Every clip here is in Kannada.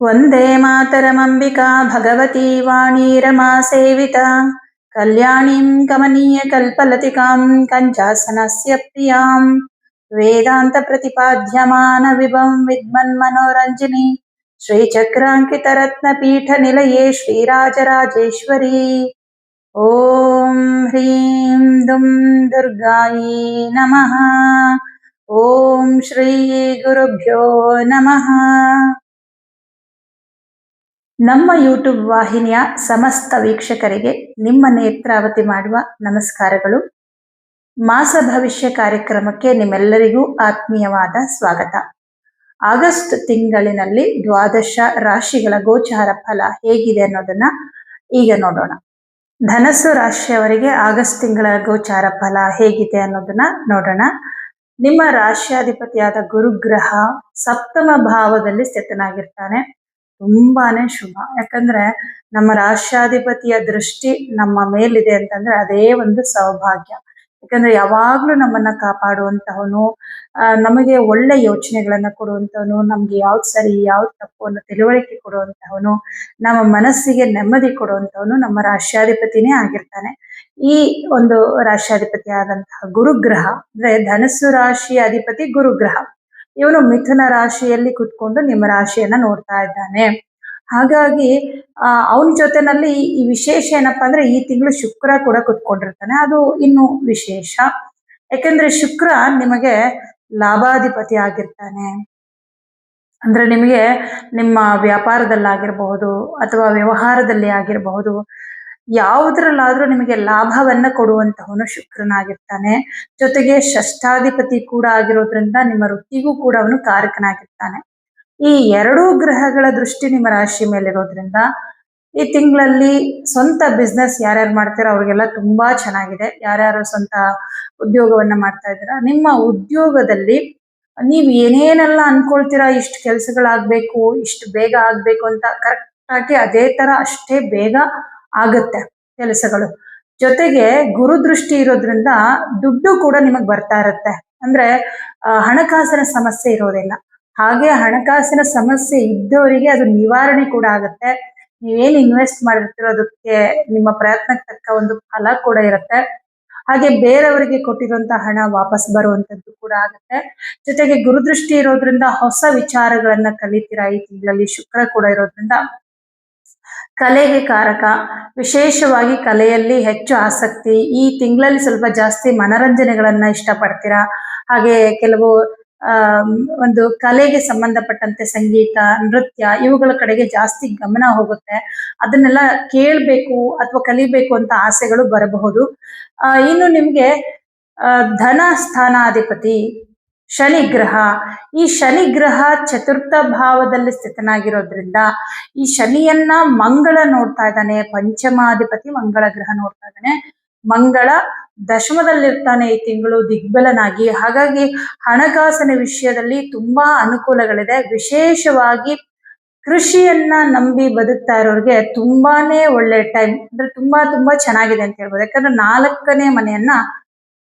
वन्दे मातरमम्बिका भगवती वाणी रमा सेविता कल्याणीं कमनीयकल्पलतिकां कञ्चासनस्य प्रियां वेदान्तप्रतिपाद्यमानविभं विद्मन्मनोरञ्जिनी श्रीचक्राङ्कितरत्नपीठनिलये श्रीराजराजेश्वरी ॐ ह्रीं दुं दुर्गायै नमः ॐ श्रीगुरुभ्यो नमः ನಮ್ಮ ಯೂಟ್ಯೂಬ್ ವಾಹಿನಿಯ ಸಮಸ್ತ ವೀಕ್ಷಕರಿಗೆ ನಿಮ್ಮ ನೇತ್ರಾವತಿ ಮಾಡುವ ನಮಸ್ಕಾರಗಳು. ಮಾಸ ಭವಿಷ್ಯ ಕಾರ್ಯಕ್ರಮಕ್ಕೆ ನಿಮ್ಮೆಲ್ಲರಿಗೂ ಆತ್ಮೀಯವಾದ ಸ್ವಾಗತ. ಆಗಸ್ಟ್ ತಿಂಗಳಿನಲ್ಲಿ ದ್ವಾದಶ ರಾಶಿಗಳ ಗೋಚಾರ ಫಲ ಹೇಗಿದೆ ಅನ್ನೋದನ್ನ ಈಗ ನೋಡೋಣ. ಧನಸ್ಸು ರಾಶಿಯವರಿಗೆ ಆಗಸ್ಟ್ ತಿಂಗಳ ಗೋಚಾರ ಫಲ ಹೇಗಿದೆ ಅನ್ನೋದನ್ನ ನೋಡೋಣ. ನಿಮ್ಮ ರಾಶ್ಯಾಧಿಪತಿಯಾದ ಗುರುಗ್ರಹ ಸಪ್ತಮ ಭಾವದಲ್ಲಿ ಸ್ಥಿತನಾಗಿರ್ತಾನೆ. ತುಂಬಾನೇ ಶುಭ. ಯಾಕಂದ್ರೆ ನಮ್ಮ ರಾಷ್ಟ್ರಾಧಿಪತಿಯ ದೃಷ್ಟಿ ನಮ್ಮ ಮೇಲಿದೆ ಅಂತಂದ್ರೆ ಅದೇ ಒಂದು ಸೌಭಾಗ್ಯ. ಯಾಕಂದ್ರೆ ಯಾವಾಗ್ಲೂ ನಮ್ಮನ್ನ ಕಾಪಾಡುವಂತಹವನು ನಮಗೆ ಒಳ್ಳೆ ಯೋಚನೆಗಳನ್ನ ಕೊಡುವಂತವನು ನಮ್ಗೆ ಯಾವ್ದು ಸರಿ, ಯಾವ್ದು ತಪ್ಪು ಅನ್ನೋ ತಿಳುವಳಿಕೆ ಕೊಡುವಂತಹವನು, ನಮ್ಮ ಮನಸ್ಸಿಗೆ ನೆಮ್ಮದಿ ಕೊಡುವಂತವನು ನಮ್ಮ ರಾಷ್ಟ್ರಾಧಿಪತಿನೇ ಆಗಿರ್ತಾನೆ. ಈ ಒಂದು ರಾಷ್ಟ್ರಾಧಿಪತಿ ಆದಂತಹ ಗುರುಗ್ರಹ, ಅಂದ್ರೆ ಧನಸ್ಸು ರಾಶಿಯ ಅಧಿಪತಿ ಗುರುಗ್ರಹ. ಇವನು ಮಿಥುನ ರಾಶಿಯಲ್ಲಿ ಕುತ್ಕೊಂಡು ನಿಮ್ಮ ರಾಶಿಯನ್ನ ನೋಡ್ತಾ ಇದ್ದಾನೆ. ಹಾಗಾಗಿ ಅವನ್ ಜೊತೆನಲ್ಲಿ ಈ ವಿಶೇಷ ಏನಪ್ಪಾ ಅಂದ್ರೆ ಈ ತಿಂಗಳು ಶುಕ್ರ ಕೂಡ ಕುತ್ಕೊಂಡಿರ್ತಾನೆ. ಅದು ಇನ್ನು ವಿಶೇಷ. ಯಾಕೆಂದ್ರೆ ಶುಕ್ರ ನಿಮಗೆ ಲಾಭಾಧಿಪತಿ ಆಗಿರ್ತಾನೆ. ಅಂದ್ರೆ ನಿಮಗೆ ನಿಮ್ಮ ವ್ಯಾಪಾರದಲ್ಲಾಗಿರಬಹುದು ಅಥವಾ ವ್ಯವಹಾರದಲ್ಲಿ ಆಗಿರಬಹುದು. ಯಾವುದ್ರಲ್ಲಾದ್ರೂ ನಿಮಗೆ ಲಾಭವನ್ನ ಕೊಡುವಂತಹವನು ಶುಕ್ರನಾಗಿರ್ತಾನೆ. ಜೊತೆಗೆ ಷಷ್ಠಾಧಿಪತಿ ಕೂಡ ಆಗಿರೋದ್ರಿಂದ ನಿಮ್ಮ ವೃತ್ತಿಗೂ ಕೂಡ ಅವನು ಕಾರಕನಾಗಿರ್ತಾನೆ. ಈ ಎರಡೂ ಗ್ರಹಗಳ ದೃಷ್ಟಿ ನಿಮ್ಮ ರಾಶಿ ಮೇಲಿರೋದ್ರಿಂದ ಈ ತಿಂಗಳಲ್ಲಿ ಸ್ವಂತ ಬಿಸ್ನೆಸ್ ಯಾರ್ಯಾರು ಮಾಡ್ತೀರೋ ಅವ್ರಿಗೆಲ್ಲ ತುಂಬಾ ಚೆನ್ನಾಗಿದೆ. ಯಾರ್ಯಾರು ಸ್ವಂತ ಉದ್ಯೋಗವನ್ನ ಮಾಡ್ತಾ ಇದ್ದೀರಾ ನಿಮ್ಮ ಉದ್ಯೋಗದಲ್ಲಿ ನೀವು ಏನೇನೆಲ್ಲ ಅನ್ಕೊಳ್ತೀರಾ, ಇಷ್ಟು ಕೆಲಸಗಳಾಗ್ಬೇಕು, ಇಷ್ಟು ಬೇಗ ಆಗ್ಬೇಕು ಅಂತ ಕರೆಕ್ಟ್ ಆಗಿ ಅದೇ ತರ ಅಷ್ಟೇ ಬೇಗ ಆಗುತ್ತೆ ಕೆಲಸಗಳು. ಜೊತೆಗೆ ಗುರುದೃಷ್ಟಿ ಇರೋದ್ರಿಂದ ದುಡ್ಡು ಕೂಡ ನಿಮಗೆ ಬರ್ತಾ ಇರುತ್ತೆ. ಅಂದ್ರೆ ಹಣಕಾಸಿನ ಸಮಸ್ಯೆ ಇರೋದಿಲ್ಲ. ಹಾಗೆ ಹಣಕಾಸಿನ ಸಮಸ್ಯೆ ಇದ್ದವರಿಗೆ ಅದು ನಿವಾರಣೆ ಕೂಡ ಆಗುತ್ತೆ. ನೀವೇನ್ ಇನ್ವೆಸ್ಟ್ ಮಾಡಿರ್ತೀರೋ ಅದಕ್ಕೆ ನಿಮ್ಮ ಪ್ರಯತ್ನಕ್ಕೆ ತಕ್ಕ ಒಂದು ಫಲ ಕೂಡ ಇರುತ್ತೆ. ಹಾಗೆ ಬೇರೆಯವರಿಗೆ ಕೊಟ್ಟಿರುವಂತಹ ಹಣ ವಾಪಸ್ ಬರುವಂತದ್ದು ಕೂಡ ಆಗುತ್ತೆ. ಜೊತೆಗೆ ಗುರುದೃಷ್ಟಿ ಇರೋದ್ರಿಂದ ಹೊಸ ವಿಚಾರಗಳನ್ನ ಕಲಿತೀರ? ಈ ತಿಂಗಳಲ್ಲಿ ಶುಕ್ರ ಕೂಡ ಇರೋದ್ರಿಂದ ಕಲೆಗೆ ಕಾರಕ ವಿಶೇಷವಾಗಿ ಕಲೆಯಲ್ಲಿ ಹೆಚ್ಚು ಆಸಕ್ತಿ. ಈ ತಿಂಗಳಲ್ಲಿ ಸ್ವಲ್ಪ ಜಾಸ್ತಿ ಮನರಂಜನೆಗಳನ್ನ ಇಷ್ಟಪಡ್ತೀರಾ? ಹಾಗೆ ಕೆಲವು ಒಂದು ಕಲೆಗೆ ಸಂಬಂಧಪಟ್ಟಂತೆ ಸಂಗೀತ, ನೃತ್ಯ ಇವುಗಳ ಕಡೆಗೆ ಜಾಸ್ತಿ ಗಮನ ಹೋಗುತ್ತೆ. ಅದನ್ನೆಲ್ಲ ಕೇಳಬೇಕು ಅಥವಾ ಕಲಿಬೇಕು ಅಂತ ಆಸೆಗಳು ಬರಬಹುದು. ಇನ್ನು ನಿಮ್ಗೆ ಧನ ಸ್ಥಾನಾಧಿಪತಿ ಶನಿ ಗ್ರಹ ಈ ಶನಿ ಗ್ರಹ ಚತುರ್ಥ ಭಾವದಲ್ಲಿ ಸ್ಥಿತನಾಗಿರೋದ್ರಿಂದ ಈ ಶನಿಯನ್ನ ಮಂಗಳ ನೋಡ್ತಾ ಇದ್ದಾನೆ, ಪಂಚಮಾಧಿಪತಿ ಮಂಗಳ ಗ್ರಹ ನೋಡ್ತಾ ಇದ್ದಾನೆ. ಮಂಗಳ ದಶಮದಲ್ಲಿರ್ತಾನೆ ಈ ತಿಂಗಳು ದಿಗ್ಬಲನಾಗಿ. ಹಾಗಾಗಿ ಹಣಕಾಸಿನ ವಿಷಯದಲ್ಲಿ ತುಂಬಾ ಅನುಕೂಲಗಳಿದೆ. ವಿಶೇಷವಾಗಿ ಕೃಷಿಯನ್ನ ನಂಬಿ ಬದುಕ್ತಾ ಇರೋರಿಗೆ ತುಂಬಾನೇ ಒಳ್ಳೆ ಟೈಮ್, ಅಂದ್ರೆ ತುಂಬಾ ತುಂಬಾ ಚೆನ್ನಾಗಿದೆ ಅಂತ ಹೇಳ್ಬೋದು. ಯಾಕಂದ್ರೆ ನಾಲ್ಕನೇ ಮನೆಯನ್ನ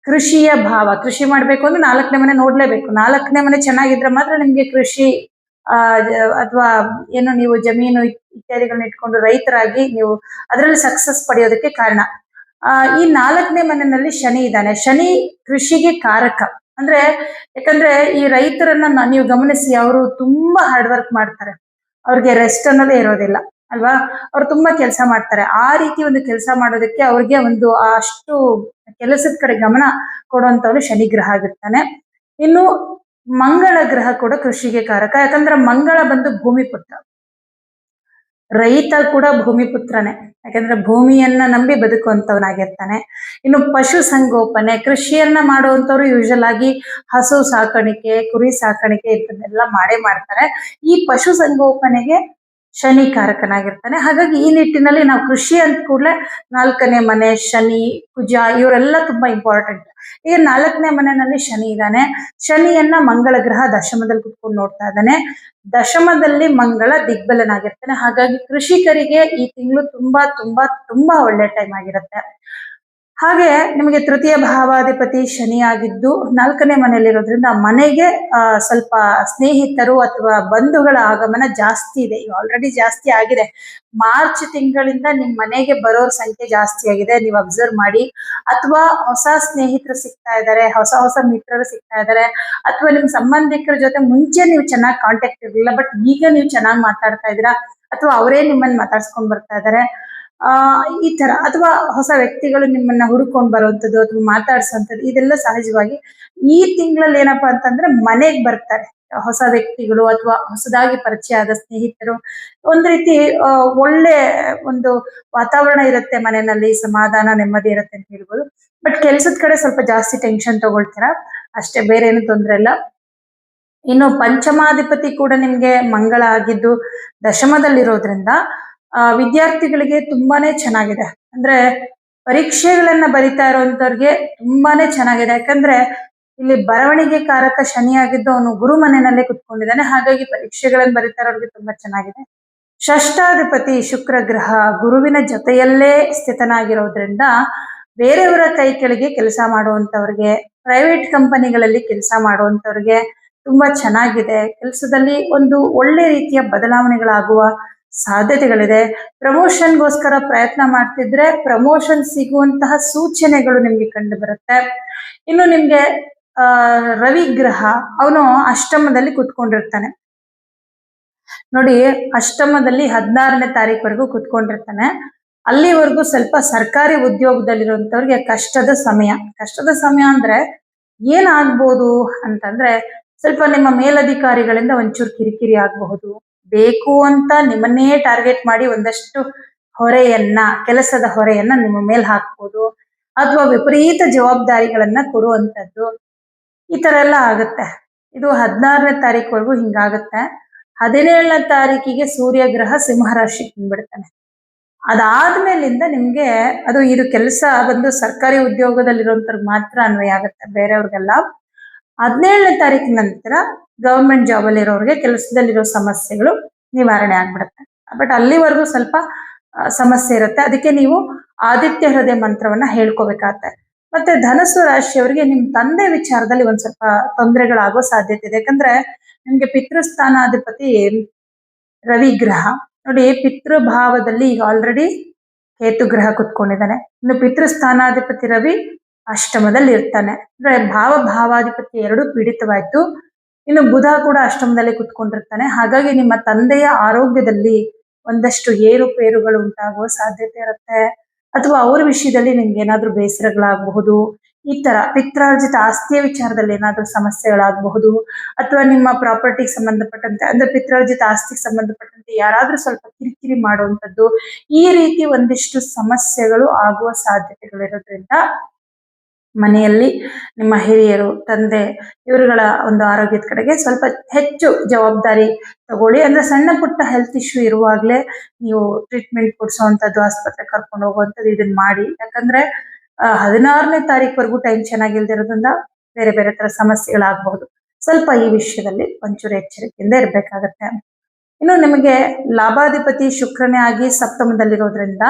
ಕೃಷಿಯ ಭಾವ. ಕೃಷಿ ಮಾಡ್ಬೇಕು ಅಂದ್ರೆ ನಾಲ್ಕನೇ ಮನೆ ನೋಡ್ಲೇಬೇಕು. ನಾಲ್ಕನೇ ಮನೆ ಚೆನ್ನಾಗಿದ್ರೆ ಮಾತ್ರ ನಿಮ್ಗೆ ಕೃಷಿ, ಆ, ಅಥವಾ ಏನು ನೀವು ಜಮೀನು ಇತ್ಯಾದಿಗಳನ್ನ ಇಟ್ಕೊಂಡು ರೈತರಾಗಿ ನೀವು ಅದರಲ್ಲಿ ಸಕ್ಸಸ್ ಪಡೆಯೋದಕ್ಕೆ ಕಾರಣ. ಆ, ಈ ನಾಲ್ಕನೇ ಮನೆಯಲ್ಲಿ ಶನಿ ಇದ್ದಾನೆ. ಶನಿ ಕೃಷಿಗೆ ಕಾರಕ. ಅಂದ್ರೆ ಯಾಕಂದ್ರೆ ಈ ರೈತರನ್ನ ನೀವು ಗಮನಿಸಿ ಅವರು ತುಂಬಾ ಹಾರ್ಡ್ ವರ್ಕ್ ಮಾಡ್ತಾರೆ. ಅವ್ರಿಗೆ ರೆಸ್ಟ್ ಅನ್ನೋದೇ ಇರೋದಿಲ್ಲ, ಅಲ್ವಾ? ಅವ್ರು ತುಂಬಾ ಕೆಲಸ ಮಾಡ್ತಾರೆ. ಆ ರೀತಿ ಒಂದು ಕೆಲಸ ಮಾಡೋದಕ್ಕೆ ಅವ್ರಿಗೆ ಒಂದು ಅಷ್ಟು ಕೆಲಸದ ಕಡೆ ಗಮನ ಕೊಡುವಂಥವ್ರು ಶನಿ ಗ್ರಹ ಆಗಿರ್ತಾನೆ. ಇನ್ನು ಮಂಗಳ ಗ್ರಹ ಕೂಡ ಕೃಷಿಗೆ ಕಾರಕ, ಯಾಕಂದ್ರೆ ಮಂಗಳ ಬಂದು ಭೂಮಿ ಪುತ್ರ. ರೈತ ಕೂಡ ಭೂಮಿ ಪುತ್ರನೇ, ಯಾಕಂದ್ರೆ ಭೂಮಿಯನ್ನ ನಂಬಿ ಬದುಕುವಂತವನಾಗಿರ್ತಾನೆ. ಇನ್ನು ಪಶು ಸಂಗೋಪನೆ, ಕೃಷಿಯನ್ನ ಮಾಡುವಂಥವ್ರು ಯೂಶಲ್ ಆಗಿ ಹಸು ಸಾಕಾಣಿಕೆ, ಕುರಿ ಸಾಕಾಣಿಕೆ ಇಂಥದ್ದೆಲ್ಲ ಮಾಡೇ ಮಾಡ್ತಾರೆ. ಈ ಪಶು ಸಂಗೋಪನೆಗೆ ಶನಿ ಕಾರಕನಾಗಿರ್ತಾನೆ ಹಾಗಾಗಿ ಈ ನಿಟ್ಟಿನಲ್ಲಿ ನಾವು ಕೃಷಿ ಅಂತ ಕೂಡಲೇ ನಾಲ್ಕನೇ ಮನೆ, ಶನಿ, ಕುಜ ಇವರೆಲ್ಲ ತುಂಬಾ ಇಂಪಾರ್ಟೆಂಟ್ ಈಗ ನಾಲ್ಕನೇ ಮನೆಯಲ್ಲಿ ಶನಿ ಇದ್ದಾನೆ ಶನಿಯನ್ನ ಮಂಗಳ ಗ್ರಹ ದಶಮದಲ್ಲಿ ಕುತ್ಕೊಂಡು ನೋಡ್ತಾ ಇದ್ದಾನೆ ದಶಮದಲ್ಲಿ ಮಂಗಳ ದಿಗ್ಬಲನಾಗಿರ್ತಾನೆ. ಹಾಗಾಗಿ ಕೃಷಿಕರಿಗೆ ಈ ತಿಂಗಳು ತುಂಬಾ ತುಂಬಾ ತುಂಬಾ ಒಳ್ಳೆ ಟೈಮ್ ಆಗಿರುತ್ತೆ. ಹಾಗೆ ನಿಮಗೆ ತೃತೀಯ ಭಾವಾಧಿಪತಿ ಶನಿ ಆಗಿದ್ದು ನಾಲ್ಕನೇ ಮನೆಯಲ್ಲಿರೋದ್ರಿಂದ ಮನೆಗೆ ಸ್ವಲ್ಪ ಸ್ನೇಹಿತರು ಅಥವಾ ಬಂಧುಗಳ ಆಗಮನ ಜಾಸ್ತಿ ಇದೆ. ಈಗ ಆಲ್ರೆಡಿ ಜಾಸ್ತಿ ಆಗಿದೆ. ಮಾರ್ಚ್ ತಿಂಗಳಿಂದ ನಿಮ್ ಮನೆಗೆ ಬರೋರ್ ಸಂಖ್ಯೆ ಜಾಸ್ತಿ ಆಗಿದೆ. ನೀವು ಅಬ್ಸರ್ವ್ ಮಾಡಿ. ಅಥವಾ ಹೊಸ ಸ್ನೇಹಿತರು ಸಿಗ್ತಾ ಇದ್ದಾರೆ ಹೊಸ ಹೊಸ ಮಿತ್ರರು ಸಿಗ್ತಾ ಇದ್ದಾರೆ ಅಥವಾ ನಿಮ್ ಸಂಬಂಧಿಕರ ಜೊತೆ ಮುಂಚೆ ನೀವು ಚೆನ್ನಾಗಿ ಕಾಂಟ್ಯಾಕ್ಟ್ ಇರಲಿಲ್ಲ ಬಟ್ ಈಗ ನೀವು ಚೆನ್ನಾಗಿ ಮಾತಾಡ್ತಾ ಇದ್ದೀರಾ, ಅಥವಾ ಅವರೇ ನಿಮ್ಮನ್ನ ಮಾತಾಡ್ಸ್ಕೊಂಡ್ ಬರ್ತಾ ಇದ್ದಾರೆ ಈ ತರ ಅಥವಾ ಹೊಸ ವ್ಯಕ್ತಿಗಳು ನಿಮ್ಮನ್ನ ಹುಡುಕೊಂಡ್ ಬರುವಂತದ್ದು ಅಥವಾ ಮಾತಾಡ್ಸೋಂಥದ್ದು, ಇದೆಲ್ಲ ಸಹಜವಾಗಿ ಈ ತಿಂಗಳಲ್ಲಿ ಏನಪ್ಪಾ ಅಂತಂದ್ರೆ ಮನೆಗ್ ಬರ್ತಾರೆ. ಹೊಸ ವ್ಯಕ್ತಿಗಳು ಅಥವಾ ಹೊಸದಾಗಿ ಪರಿಚಯ ಆದ ಸ್ನೇಹಿತರು. ಒಂದ್ ರೀತಿ ಒಳ್ಳೆ ಒಂದು ವಾತಾವರಣ ಇರುತ್ತೆ ಮನೆಯಲ್ಲಿ, ಸಮಾಧಾನ, ನೆಮ್ಮದಿ ಇರುತ್ತೆ ಅಂತ ಹೇಳ್ಬೋದು. ಬಟ್ ಕೆಲ್ಸದ ಕಡೆ ಸ್ವಲ್ಪ ಜಾಸ್ತಿ ಟೆನ್ಷನ್ ತಗೊಳ್ತೀರಾ? ಅಷ್ಟೇ ಬೇರೆ ಏನು ತೊಂದ್ರೆ ಇಲ್ಲ. ಇನ್ನು ಪಂಚಮಾಧಿಪತಿ ಕೂಡ ನಿಮ್ಗೆ ಮಂಗಳ ಆಗಿದ್ದು ದಶಮದಲ್ಲಿರೋದ್ರಿಂದ ವಿದ್ಯಾರ್ಥಿಗಳಿಗೆ ತುಂಬಾನೇ ಚೆನ್ನಾಗಿದೆ. ಅಂದ್ರೆ ಪರೀಕ್ಷೆಗಳನ್ನ ಬರಿತಾ ಇರುವಂತವ್ರಿಗೆ ತುಂಬಾನೇ ಚೆನ್ನಾಗಿದೆ. ಯಾಕಂದ್ರೆ ಇಲ್ಲಿ ಬರವಣಿಗೆ ಕಾರಕ ಶನಿ ಆಗಿದ್ದು ಅವನು ಗುರು ಮನೆಯಲ್ಲೇ ಕುತ್ಕೊಂಡಿದ್ದಾನೆ. ಹಾಗಾಗಿ ಪರೀಕ್ಷೆಗಳನ್ನ ಬರಿತಾ ಇರೋರಿಗೆ ತುಂಬಾ ಚೆನ್ನಾಗಿದೆ. ಷಷ್ಟಾಧಿಪತಿ ಶುಕ್ರ ಗ್ರಹ ಗುರುವಿನ ಜೊತೆಯಲ್ಲೇ ಸ್ಥಿತನಾಗಿರೋದ್ರಿಂದ ಬೇರೆಯವರ ಕೈ ಕೆಳಗೆ ಕೆಲಸ ಮಾಡುವಂತವ್ರಿಗೆ ಪ್ರೈವೇಟ್ ಕಂಪನಿಗಳಲ್ಲಿ ಕೆಲಸ ಮಾಡುವಂತವ್ರಿಗೆ ತುಂಬಾ ಚೆನ್ನಾಗಿದೆ. ಕೆಲಸದಲ್ಲಿ ಒಂದು ಒಳ್ಳೆ ರೀತಿಯ ಬದಲಾವಣೆಗಳಾಗುವ ಸಾಧ್ಯತೆಗಳಿದೆ. ಪ್ರಮೋಷನ್ಗೋಸ್ಕರ ಪ್ರಯತ್ನ ಮಾಡ್ತಿದ್ರೆ ಪ್ರಮೋಷನ್ ಸಿಗುವಂತಹ ಸೂಚನೆಗಳು ನಿಮ್ಗೆ ಕಂಡು ಬರುತ್ತೆ ಇನ್ನು ನಿಮ್ಗೆ, ಆ, ರವಿ ಗ್ರಹ, ಅವನು ಅಷ್ಟಮದಲ್ಲಿ ಕುತ್ಕೊಂಡಿರ್ತಾನೆ. ನೋಡಿ, ಅಷ್ಟಮದಲ್ಲಿ ಹದಿನಾರನೇ ತಾರೀಕುವರೆಗೂ ಕುತ್ಕೊಂಡಿರ್ತಾನೆ. ಅಲ್ಲಿವರೆಗೂ ಸ್ವಲ್ಪ ಸರ್ಕಾರಿ ಉದ್ಯೋಗದಲ್ಲಿರುವಂತವ್ರಿಗೆ ಕಷ್ಟದ ಸಮಯ. ಕಷ್ಟದ ಸಮಯ ಅಂದ್ರೆ ಏನಾಗ್ಬೋದು ಅಂತಂದ್ರೆ ಸ್ವಲ್ಪ ನಿಮ್ಮ ಮೇಲಧಿಕಾರಿಗಳಿಂದ ಒಂಚೂರು ಕಿರಿಕಿರಿ ಆಗಬಹುದು. ಬೇಕು ಅಂತ ನಿಮ್ಮನ್ನೇ ಟಾರ್ಗೆಟ್ ಮಾಡಿ ಒಂದಷ್ಟು ಹೊರೆಯನ್ನ, ಕೆಲಸದ ಹೊರೆಯನ್ನ ನಿಮ್ಮ ಮೇಲೆ ಹಾಕ್ಬೋದು, ಅಥವಾ ವಿಪರೀತ ಜವಾಬ್ದಾರಿಗಳನ್ನ ಕೊಡುವಂಥದ್ದು ಈ ತರ ಎಲ್ಲ ಆಗುತ್ತೆ. ಇದು ಹದಿನಾರನೇ ತಾರೀಕುವರೆಗೂ ಹಿಂಗಾಗುತ್ತೆ. ಹದಿನೇಳನೇ ತಾರೀಕಿಗೆ ಸೂರ್ಯ ಗ್ರಹ ಸಿಂಹರಾಶಿ ಬಂದ್ಬಿಡ್ತಾನೆ. ಅದಾದ್ಮೇಲಿಂದ ನಿಮ್ಗೆ ಅದು ಇದು ಕೆಲಸ ಬಂದು ಸರ್ಕಾರಿ ಉದ್ಯೋಗದಲ್ಲಿರುವಂತವ್ರಿಗೆ ಮಾತ್ರ ಅನ್ವಯ ಆಗುತ್ತೆ. ಬೇರೆಯವ್ರಿಗೆಲ್ಲ ಹದಿನೇಳನೇ ತಾರೀಕಿನ ನಂತರ ಗವರ್ಮೆಂಟ್ ಜಾಬ್ ಅಲ್ಲಿ ಇರೋರಿಗೆ ಕೆಲಸದಲ್ಲಿರೋ ಸಮಸ್ಯೆಗಳು ನಿವಾರಣೆ ಆಗ್ಬಿಡುತ್ತೆ. ಬಟ್ ಅಲ್ಲಿವರೆಗೂ ಸ್ವಲ್ಪ ಸಮಸ್ಯೆ ಇರುತ್ತೆ. ಅದಕ್ಕೆ ನೀವು ಆದಿತ್ಯ ಹೃದಯ ಮಂತ್ರವನ್ನ ಹೇಳ್ಕೋಬೇಕಾಗತ್ತೆ. ಮತ್ತೆ ಧನಸ್ಸು ರಾಶಿಯವರಿಗೆ ನಿಮ್ ತಂದೆ ವಿಚಾರದಲ್ಲಿ ಒಂದ್ ಸ್ವಲ್ಪ ತೊಂದರೆಗಳಾಗೋ ಸಾಧ್ಯತೆ ಇದೆ. ಯಾಕಂದ್ರೆ ನಿಮ್ಗೆ ಪಿತೃಸ್ಥಾನಾಧಿಪತಿ ರವಿ ಗ್ರಹ. ನೋಡಿ, ಪಿತೃಭಾವದಲ್ಲಿ ಈಗ ಆಲ್ರೆಡಿ ಕೇತು ಗ್ರಹ ಕುತ್ಕೊಂಡಿದ್ದಾನೆ. ಇನ್ನು ಪಿತೃಸ್ಥಾನಾಧಿಪತಿ ರವಿ ಅಷ್ಟಮದಲ್ಲಿ ಇರ್ತಾನೆ. ಅಂದ್ರೆ ಭಾವ ಭಾವಾಧಿಪತ್ಯ ಎರಡು ಪೀಡಿತವಾಯ್ತು. ಇನ್ನು ಬುಧ ಕೂಡ ಅಷ್ಟಮದಲ್ಲಿ ಕುತ್ಕೊಂಡಿರ್ತಾನೆ. ಹಾಗಾಗಿ ನಿಮ್ಮ ತಂದೆಯ ಆರೋಗ್ಯದಲ್ಲಿ ಒಂದಷ್ಟು ಏರುಪೇರುಗಳು ಉಂಟಾಗುವ ಸಾಧ್ಯತೆ ಇರುತ್ತೆ. ಅಥವಾ ಅವ್ರ ವಿಷಯದಲ್ಲಿ ನಿಮ್ಗೆ ಏನಾದ್ರೂ ಬೇಸರಗಳಾಗಬಹುದು. ಈ ತರ ಪಿತ್ರಾರ್ಜಿತ ಆಸ್ತಿಯ ವಿಚಾರದಲ್ಲಿ ಏನಾದ್ರೂ ಸಮಸ್ಯೆಗಳಾಗಬಹುದು. ಅಥವಾ ನಿಮ್ಮ ಪ್ರಾಪರ್ಟಿಗೆ ಸಂಬಂಧಪಟ್ಟಂತೆ, ಅಂದ್ರೆ ಪಿತ್ರಾರ್ಜಿತ ಆಸ್ತಿಗೆ ಸಂಬಂಧಪಟ್ಟಂತೆ ಯಾರಾದ್ರೂ ಸ್ವಲ್ಪ ಕಿರಿಕಿರಿ ಮಾಡುವಂತದ್ದು ಈ ರೀತಿ ಒಂದಿಷ್ಟು ಸಮಸ್ಯೆಗಳು ಆಗುವ ಸಾಧ್ಯತೆಗಳಿರೋದ್ರಿಂದ ಮನೆಯಲ್ಲಿ ನಿಮ್ಮ ಹಿರಿಯರು, ತಂದೆ, ಇವರುಗಳ ಒಂದು ಆರೋಗ್ಯದ ಕಡೆಗೆ ಸ್ವಲ್ಪ ಹೆಚ್ಚು ಜವಾಬ್ದಾರಿ ತಗೊಳ್ಳಿ. ಅಂದ್ರೆ ಸಣ್ಣ ಪುಟ್ಟ ಹೆಲ್ತ್ ಇಶ್ಯೂ ಇರುವಾಗ್ಲೇ ನೀವು ಟ್ರೀಟ್ಮೆಂಟ್ ಕೊಡಿಸುವಂತದ್ದು ಆಸ್ಪತ್ರೆ ಕರ್ಕೊಂಡು ಹೋಗುವಂಥದ್ದು ಇದನ್ನ ಮಾಡಿ. ಯಾಕಂದ್ರೆ ಹದಿನಾರನೇ ತಾರೀಕುವರೆಗೂ ಟೈಮ್ ಚೆನ್ನಾಗಿಲ್ದಿರೋದ್ರಿಂದ ಬೇರೆ ಬೇರೆ ತರ ಸಮಸ್ಯೆಗಳಾಗಬಹುದು ಸ್ವಲ್ಪ ಈ ವಿಷಯದಲ್ಲಿ ಒಂಚೂರು ಎಚ್ಚರಿಕೆಯಿಂದ ಇರಬೇಕಾಗತ್ತೆ. ಇನ್ನು ನಿಮಗೆ ಲಾಭಾಧಿಪತಿ ಶುಕ್ರನೇ ಆಗಿ ಸಪ್ತಮದಲ್ಲಿರೋದ್ರಿಂದ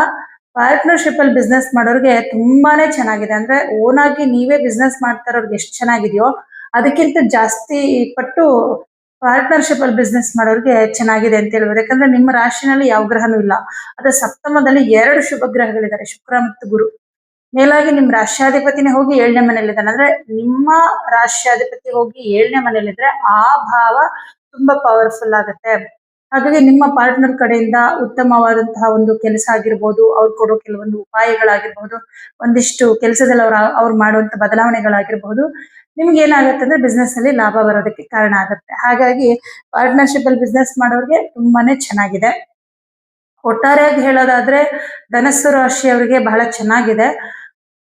ಪಾರ್ಟ್ನರ್ಶಿಪ್ ಅಲ್ಲಿ ಬಿಸ್ನೆಸ್ ಮಾಡೋರಿಗೆ ತುಂಬಾನೇ ಚೆನ್ನಾಗಿದೆ. ಅಂದ್ರೆ ಓನ್ ಆಗಿ ನೀವೇ ಬಿಸ್ನೆಸ್ ಮಾಡ್ತಾ ಇರೋರ್ಗೆ ಎಷ್ಟು ಚೆನ್ನಾಗಿದೆಯೋ ಅದಕ್ಕಿಂತ ಜಾಸ್ತಿ ಪಟ್ಟು ಪಾರ್ಟ್ನರ್ಶಿಪ್ ಅಲ್ಲಿ ಬಿಸ್ನೆಸ್ ಮಾಡೋರಿಗೆ ಚೆನ್ನಾಗಿದೆ ಅಂತ ಹೇಳ್ಬೋದು. ಯಾಕಂದ್ರೆ ನಿಮ್ಮ ರಾಶಿನಲ್ಲಿ ಯಾವ ಗ್ರಹನೂ ಇಲ್ಲ. ಅದ್ರ ಸಪ್ತಮದಲ್ಲಿ ಎರಡು ಶುಭ ಗ್ರಹಗಳಿದ್ದಾರೆ. ಶುಕ್ರ ಮತ್ತು ಗುರು. ಮೇಲಾಗಿ ನಿಮ್ಮ ರಾಷ್ಟ್ರಾಧಿಪತಿನೇ ಹೋಗಿ ಏಳನೇ ಮನೇಲಿದ್ದಾನೆ ಅಂದ್ರೆ ನಿಮ್ಮ ರಾಷ್ಟ್ರಾಧಿಪತಿ ಹೋಗಿ ಏಳನೇ ಮನೇಲಿದ್ರೆ ಆ ಭಾವ ತುಂಬಾ ಪವರ್ಫುಲ್ ಆಗುತ್ತೆ. ಹಾಗಾಗಿ ನಿಮ್ಮ ಪಾರ್ಟ್ನರ್ ಕಡೆಯಿಂದ ಉತ್ತಮವಾದಂತಹ ಒಂದು ಕೆಲಸ ಆಗಿರ್ಬೋದು, ಅವ್ರು ಕೊಡೋ ಕೆಲವೊಂದು ಉಪಾಯಗಳಾಗಿರ್ಬಹುದು ಒಂದಿಷ್ಟು ಕೆಲಸದಲ್ಲಿ ಅವ್ರ, ಅವ್ರು ಮಾಡುವಂತ ಬದಲಾವಣೆಗಳಾಗಿರ್ಬಹುದು ನಿಮ್ಗೆ ಏನಾಗುತ್ತೆ ಅಂದ್ರೆ ಬಿಸ್ನೆಸ್ ಅಲ್ಲಿ ಲಾಭ ಬರೋದಕ್ಕೆ ಕಾರಣ ಆಗುತ್ತೆ. ಹಾಗಾಗಿ ಪಾರ್ಟ್ನರ್ಶಿಪ್ ಅಲ್ಲಿ ಬಿಸ್ನೆಸ್ ಮಾಡೋರಿಗೆ ತುಂಬಾನೇ ಚೆನ್ನಾಗಿದೆ. ಒಟ್ಟಾರೆಯಾಗಿ ಹೇಳೋದಾದ್ರೆ ಧನಸ್ಸು ರಾಶಿಯವರಿಗೆ ಬಹಳ ಚೆನ್ನಾಗಿದೆ.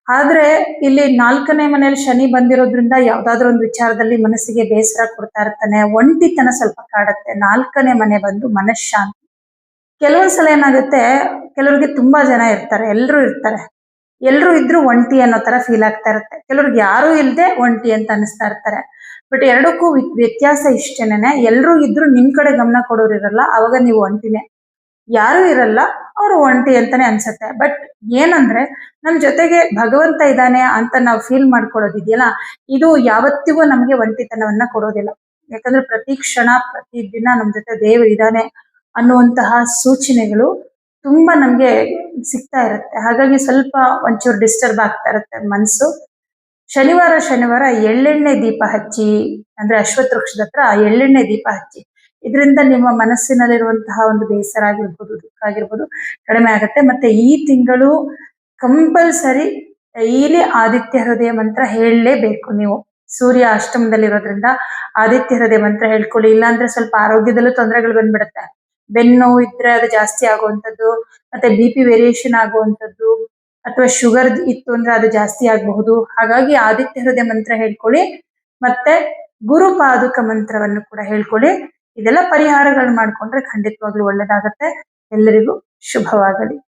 ಆದ್ರೆ ಇಲ್ಲಿ ನಾಲ್ಕನೇ ಮನೆಯಲ್ಲಿ ಶನಿ ಬಂದಿರೋದ್ರಿಂದ ಯಾವ್ದಾದ್ರು ಒಂದು ವಿಚಾರದಲ್ಲಿ ಮನಸ್ಸಿಗೆ ಬೇಸರ ಕೊಡ್ತಾ ಇರ್ತಾನೆ, ಒಂಟಿತನ ಸ್ವಲ್ಪ ಕಾಡುತ್ತೆ. ನಾಲ್ಕನೇ ಮನೆ ಬಂದು ಮನಃಶಾಂತಿ ಕೆಲವೊಂದ್ಸಲ ಏನಾಗುತ್ತೆ, ಕೆಲವ್ರಿಗೆ ತುಂಬಾ ಜನ ಇರ್ತಾರೆ, ಎಲ್ರು ಇರ್ತಾರೆ. ಎಲ್ರು ಇದ್ರು ಒಂಟಿ ಅನ್ನೋ ತರ ಫೀಲ್ ಆಗ್ತಾ ಇರುತ್ತೆ. ಕೆಲವ್ರಿಗೆ ಯಾರು ಇಲ್ದೆ ಒಂಟಿ ಅಂತ ಅನಿಸ್ತಾ ಇರ್ತಾರೆ. ಬಟ್ ಎರಡಕ್ಕೂ ವ್ಯತ್ಯಾಸ ಇಷ್ಟೇನೆ ಎಲ್ರು ಇದ್ರು ನಿಮ್ ಕಡೆ ಗಮನ ಕೊಡೋರು ಇರಲ್ಲ ಅವಾಗ ನೀವು ಒಂಟಿನೇ. ಯಾರು ಇರಲ್ಲ, ಅವರು ಒಂಟಿ ಅಂತಾನೆ ಅನ್ಸುತ್ತೆ. ಬಟ್ ಏನಂದ್ರೆ, ನಮ್ ಜೊತೆಗೆ ಭಗವಂತ ಇದ್ದಾನೆ ಅಂತ ನಾವು ಫೀಲ್ ಮಾಡ್ಕೊಳ್ಳೋದಿದೆಯಲ್ಲ, ಇದು ಯಾವತ್ತಿಗೂ ನಮಗೆ ಒಂಟಿತನವನ್ನ ಕೊಡೋದಿಲ್ಲ. ಯಾಕಂದ್ರೆ ಪ್ರತಿ ಕ್ಷಣ, ಪ್ರತಿ ದಿನ ನಮ್ ಜೊತೆ ದೇವರು ಇದ್ದಾನೆ ಅನ್ನುವಂತಹ ಸೂಚನೆಗಳು ತುಂಬಾ ನಮ್ಗೆ ಸಿಗ್ತಾ ಇರುತ್ತೆ. ಹಾಗಾಗಿ ಸ್ವಲ್ಪ ಒಂಚೂರು ಡಿಸ್ಟರ್ಬ್ ಆಗ್ತಾ ಇರುತ್ತೆ ಮನಸ್ಸು ಶನಿವಾರ ಶನಿವಾರ ಎಳ್ಳೆಣ್ಣೆ ದೀಪ ಹಚ್ಚಿ, ಅಂದ್ರೆ ಅಶ್ವತ್ಥ ವೃಕ್ಷದ ಹತ್ರ ಎಳ್ಳೆಣ್ಣೆ ದೀಪ ಹಚ್ಚಿ ಇದರಿಂದ ನಿಮ್ಮ ಮನಸ್ಸಿನಲ್ಲಿರುವಂತಹ ಒಂದು ಬೇಸರ ಆಗಿರ್ಬೋದು, ದುಃಖ ಆಗಿರ್ಬೋದು ಕಡಿಮೆ ಆಗುತ್ತೆ. ಮತ್ತೆ ಈ ತಿಂಗಳು ಕಂಪಲ್ಸರಿ ಡೈಲಿ ಆದಿತ್ಯ ಹೃದಯ ಮಂತ್ರ ಹೇಳಲೇಬೇಕು ನೀವು. ಸೂರ್ಯ ಅಷ್ಟಮದಲ್ಲಿರೋದ್ರಿಂದ ಆದಿತ್ಯ ಹೃದಯ ಮಂತ್ರ ಹೇಳ್ಕೊಳ್ಳಿ. ಇಲ್ಲಾಂದ್ರೆ ಸ್ವಲ್ಪ ಆರೋಗ್ಯದಲ್ಲೂ ತೊಂದರೆಗಳು ಬಂದ್ಬಿಡುತ್ತೆ. ಬೆನ್ನು ನೋವು ಇದ್ರೆ ಅದು ಜಾಸ್ತಿ ಆಗುವಂಥದ್ದು, ಮತ್ತೆ ಬಿ ಪಿ ವೇರಿಯೇಷನ್ ಆಗುವಂಥದ್ದು, ಅಥವಾ ಶುಗರ್ ಇತ್ತು ಅಂದ್ರೆ ಅದು ಜಾಸ್ತಿ ಆಗಬಹುದು. ಹಾಗಾಗಿ ಆದಿತ್ಯ ಹೃದಯ ಮಂತ್ರ ಹೇಳ್ಕೊಳ್ಳಿ. ಮತ್ತೆ ಗುರುಪಾದುಕ ಮಂತ್ರವನ್ನು ಕೂಡ ಹೇಳ್ಕೊಳ್ಳಿ. ಇದೆಲ್ಲ ಪರಿಹಾರಗಳು ಮಾಡ್ಕೊಂಡ್ರೆ ಖಂಡಿತವಾಗ್ಲೂ ಒಳ್ಳೇದಾಗತ್ತೆ. ಎಲ್ಲರಿಗೂ ಶುಭವಾಗಲಿ.